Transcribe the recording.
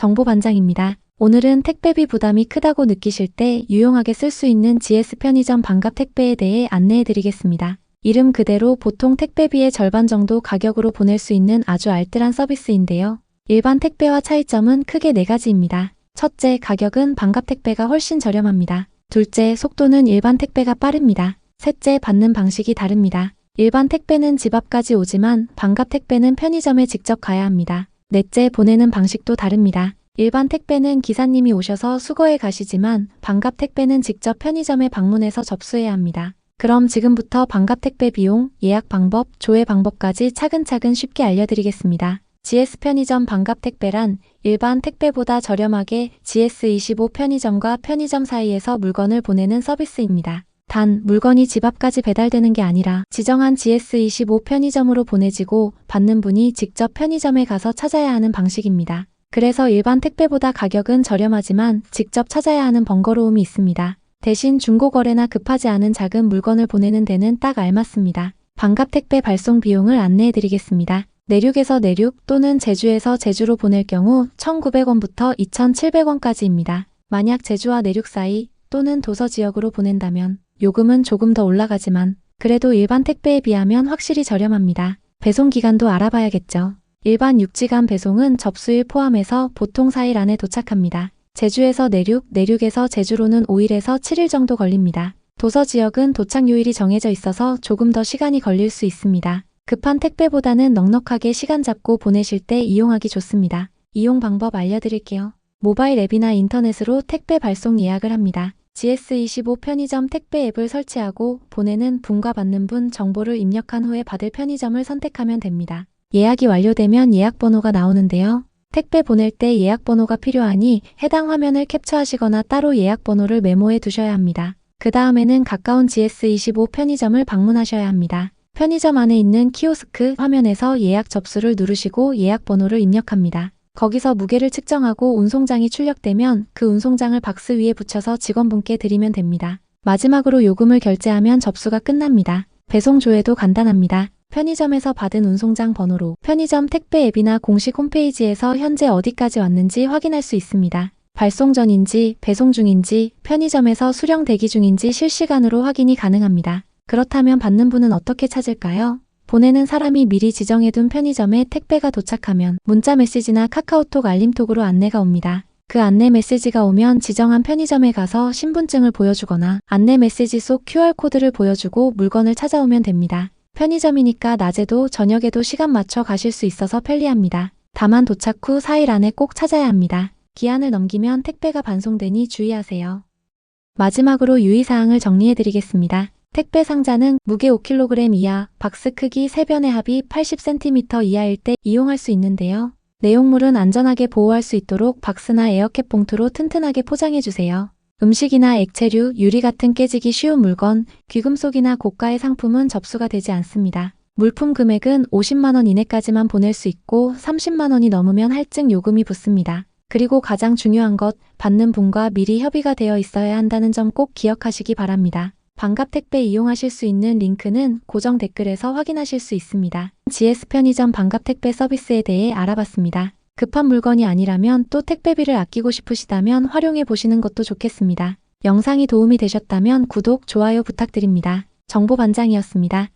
정보 반장입니다. 오늘은 택배비 부담이 크다고 느끼실 때 유용하게 쓸 수 있는 GS 편의점 반값 택배에 대해 안내해 드리겠습니다. 이름 그대로 보통 택배비의 절반 정도 가격으로 보낼 수 있는 아주 알뜰한 서비스인데요. 일반 택배와 차이점은 크게 네 가지입니다. 첫째, 가격은 반값 택배가 훨씬 저렴합니다. 둘째, 속도는 일반 택배가 빠릅니다. 셋째, 받는 방식이 다릅니다. 일반 택배는 집 앞까지 오지만 반값 택배는 편의점에 직접 가야 합니다. 넷째, 보내는 방식도 다릅니다. 일반 택배는 기사님이 오셔서 수거해 가시지만 반값 택배는 직접 편의점에 방문해서 접수해야 합니다. 그럼 지금부터 반값 택배 비용, 예약 방법, 조회 방법까지 차근차근 쉽게 알려드리겠습니다. GS 편의점 반값 택배란 일반 택배보다 저렴하게 GS25 편의점과 편의점 사이에서 물건을 보내는 서비스입니다. 단, 물건이 집 앞까지 배달되는 게 아니라 지정한 GS25 편의점으로 보내지고 받는 분이 직접 편의점에 가서 찾아야 하는 방식입니다. 그래서 일반 택배보다 가격은 저렴하지만 직접 찾아야 하는 번거로움이 있습니다. 대신 중고거래나 급하지 않은 작은 물건을 보내는 데는 딱 알맞습니다. 반값 택배 발송 비용을 안내해 드리겠습니다. 내륙에서 내륙 또는 제주에서 제주로 보낼 경우 1,900원부터 2,700원까지입니다. 만약 제주와 내륙 사이 또는 도서 지역으로 보낸다면 요금은 조금 더 올라가지만 그래도 일반 택배에 비하면 확실히 저렴합니다. 배송 기간도 알아봐야겠죠. 일반 육지간 배송은 접수일 포함해서 보통 4일 안에 도착합니다. 제주에서 내륙, 내륙에서 제주로는 5일에서 7일 정도 걸립니다. 도서 지역은 도착 요일이 정해져 있어서 조금 더 시간이 걸릴 수 있습니다. 급한 택배보다는 넉넉하게 시간 잡고 보내실 때 이용하기 좋습니다. 이용 방법 알려드릴게요. 모바일 앱이나 인터넷으로 택배 발송 예약을 합니다. GS25 편의점 택배 앱을 설치하고 보내는 분과 받는 분 정보를 입력한 후에 받을 편의점을 선택하면 됩니다. 예약이 완료되면 예약 번호가 나오는데요. 택배 보낼 때 예약 번호가 필요하니 해당 화면을 캡처하시거나 따로 예약 번호를 메모해 두셔야 합니다. 그 다음에는 가까운 GS25 편의점을 방문하셔야 합니다. 편의점 안에 있는 키오스크 화면에서 예약 접수를 누르시고 예약 번호를 입력합니다. 거기서 무게를 측정하고 운송장이 출력되면 그 운송장을 박스 위에 붙여서 직원분께 드리면 됩니다. 마지막으로 요금을 결제하면 접수가 끝납니다. 배송 조회도 간단합니다. 편의점에서 받은 운송장 번호로 편의점 택배 앱이나 공식 홈페이지에서 현재 어디까지 왔는지 확인할 수 있습니다. 발송 전인지, 배송 중인지, 편의점에서 수령 대기 중인지 실시간으로 확인이 가능합니다. 그렇다면 받는 분은 어떻게 찾을까요? 보내는 사람이 미리 지정해둔 편의점에 택배가 도착하면 문자 메시지나 카카오톡 알림톡으로 안내가 옵니다. 그 안내 메시지가 오면 지정한 편의점에 가서 신분증을 보여주거나 안내 메시지 속 QR코드를 보여주고 물건을 찾아오면 됩니다. 편의점이니까 낮에도 저녁에도 시간 맞춰 가실 수 있어서 편리합니다. 다만 도착 후 4일 안에 꼭 찾아야 합니다. 기한을 넘기면 택배가 반송되니 주의하세요. 마지막으로 유의사항을 정리해 드리겠습니다. 택배 상자는 무게 5kg 이하, 박스 크기 3변의 합이 80cm 이하일 때 이용할 수 있는데요. 내용물은 안전하게 보호할 수 있도록 박스나 에어캡 봉투로 튼튼하게 포장해 주세요. 음식이나 액체류, 유리 같은 깨지기 쉬운 물건, 귀금속이나 고가의 상품은 접수가 되지 않습니다. 물품 금액은 50만원 이내까지만 보낼 수 있고 30만원이 넘으면 할증 요금이 붙습니다. 그리고 가장 중요한 것, 받는 분과 미리 협의가 되어 있어야 한다는 점 꼭 기억하시기 바랍니다. 반값 택배 이용하실 수 있는 링크는 고정 댓글에서 확인하실 수 있습니다. GS 편의점 반값 택배 서비스에 대해 알아봤습니다. 급한 물건이 아니라면 또 택배비를 아끼고 싶으시다면 활용해 보시는 것도 좋겠습니다. 영상이 도움이 되셨다면 구독, 좋아요 부탁드립니다. 정보 반장이었습니다.